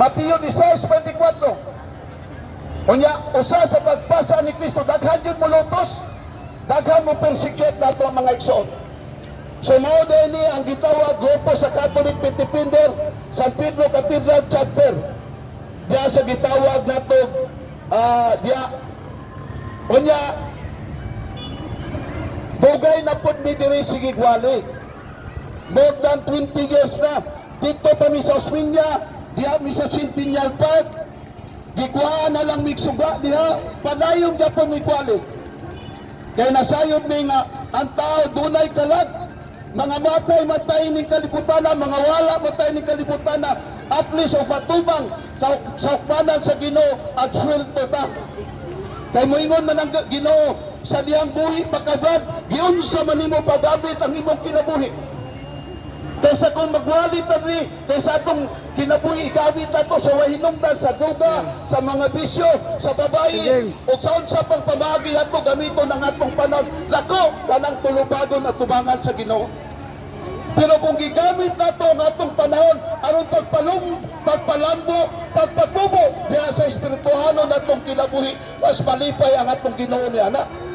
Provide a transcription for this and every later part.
Mateo 16:24. Unya usa sa pagpasa ni Kristo daghan jud mo lutos, daghan mo persecute nato ang mga igsoon. So mao ni ang gitawag grupo sa Catholic Pitipindir San Pedro Cathedral Chapter. Diya sa gitawag nato ah diya unya Dugay na po mi diri sige gwali. More than 20 years na. Dito pa mi sa Osminya, diha mi sa Centennial Park. Gikuha na lang mi suga diha, padayong gyapon mi gwali. Kaya nasayod ni nga ang tao dunay kalat. Mga matay matay ning kalibutan mga wala matay ning kalibutan at least o patubang sa sa panan sa Ginoo at sweldo ta. Kay moingon man ang Ginoo sa diyang buhi pagkagad, giunsa man nimo pagabit ang imong kinabuhi. Kaysa kung magwali tani, kaysa atong kinabuhi igabit ato sa wahinungdan, sa duga, sa mga bisyo, sa babae, o sa unsa pang pamagi ato gamito ng atong panahon, lako, kanang tulubagon at tubangan sa Ginoo. Pero kung gigamit nato ang atong panahon aron pagpalong, pagpalambo, pagpatubo diha sa espirituhano natong kinabuhi, mas malipay ang atong Ginoo ni ana.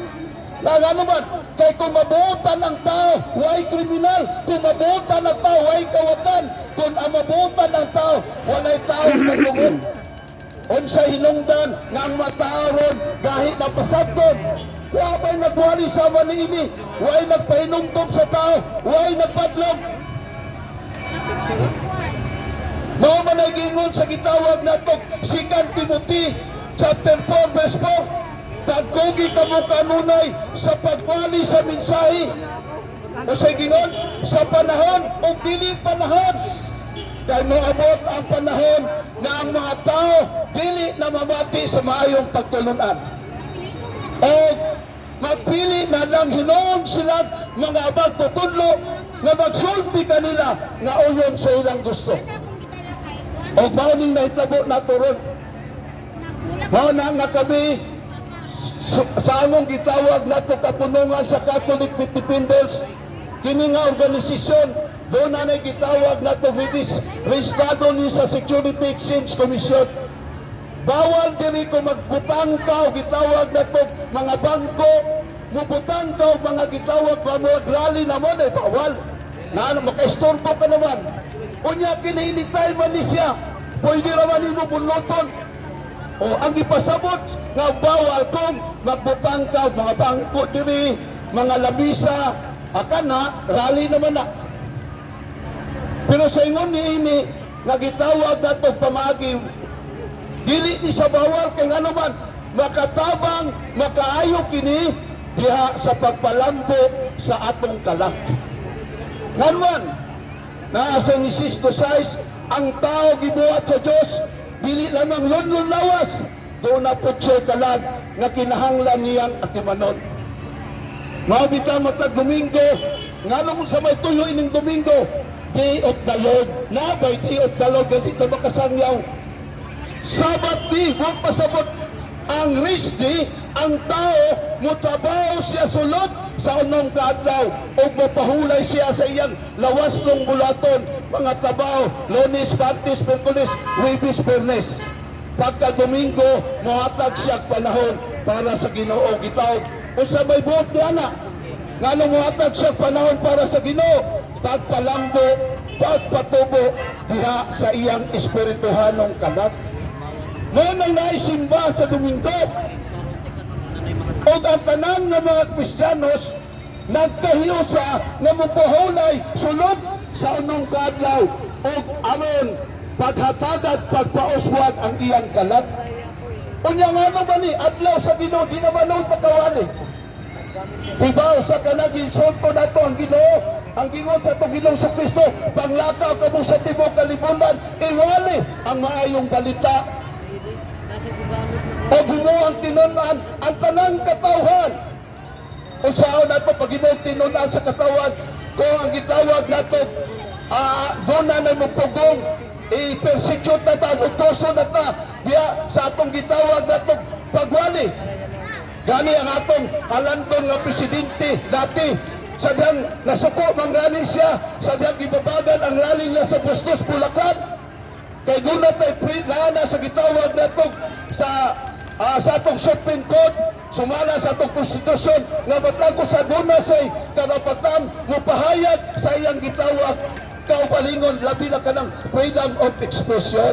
Ano man, kay kung mabuotan ang tao, way kriminal. Kung mabuotan ang tao, way kawatan. Kung ang mabuotan ng tao, walay tao matungod. Unsa hinungdan nga ang mataaron gahi na pasabton. Wa ba'y nagwali sa manini, way nagpahinumdum sa tao, way nagpadlog. Mao man ay gingon sa gitawag nato Second Timothy chapter 4 verse 4. Dagkogi kamo kanunay sa pagwali sa mensahe. O sa gingon sa panahon o dili panahon. Dahil moabot ang panahon na ang mga tao dili na mamati sa maayong pagtulunan. O magpili na lang hinoon sila mga magtutudlo na magsulti kanila nga uyon sa ilang gusto. O mauning nahitabo na turon. Mao na nga kami sa, among gitawag nato kapunungan sa Catholic Philippines kini nga organisasyon doon na nay gitawag nato British rehistrado ni sa Security Exchange Commission. Bawal diri ko magbutang ka o gitawag nato mga bangko. Mubutang ka o mga gitawag pa mo rally naman eh bawal. Na ano makaistorbo ka naman. Unya kinainitay man ni siya. Pwede raman nimo bunloton o ang ipasabot nga bawal kung magbutang ka mga bangko diri, mga labisa, aka na, rally naman na. Pero sa ingon ni ini, nga gitawag na to pamagi, dili ni sa bawal kay ano man, makatabang, makaayo kini, diha sa pagpalambo sa atong kalak. Ngayon, nasa ni Sisto Sais, ang tao gibuhat sa Diyos, dili lamang lunlun lawas, doon na po siya kalag nga kinahanglan niyang atimanon. Mabita matag Domingo, nga nung sa may tuyo ining Domingo, Day of the Lord, na by Day of the Lord, ganito makasangyaw. Sabat di, huwag pasabot. Ang rest di, ang tao, mutabaw siya sulod sa unong kaadlaw. O mapahulay siya sa iyang lawas ng bulaton, mga trabaho, lunes, martes, merkulis, wibis, pernes. Pagka Domingo, mohatag siya panahon para sa ginoo gitawag. Kung sa may buot ni anak, nga nung mohatag siya panahon para sa ginoo, pagpalambo, pagpatubo, diha sa iyang espirituhanong kalat. Mo nang naisimba sa Domingo, o ang tanan ng mga Kristiyanos, nagkahiusa nga mupuhulay sulod sa unong kadlaw o aron paghatagad pagpauswag ang iyang kalat. Unya nga naman ni adlaw sa Ginoo di naman nung pagkawali. Ibaw sa kanagin sulto na to ang Ginoo ang gingon sa itong Ginoo sa Kristo panglakaw ka mo sa tibok kalibunan iwali ang maayong balita o Ginoo ang tinunan ang tanang katawhan kung saan na ito pag Ginoo tinunan sa katawan kung ang gitawag na ito uh, doon na na mupugong i-persecute na ta, utoso na ta diya sa atong gitawag na ito pagwali. Gani ang atong kalanton nga presidente dati. Sa diyang nasuko man gani siya. Sa diyang gibabagan ang rally niya sa Bustos Bulacan. Kay guna tay na sa gitawag natong sa ah, sa atong Supreme Court sumala sa atong konstitusyon nga batlago sa guna say karapatan mopahayag sa iyang gitawag kaupalingon labi na kanang freedom of expression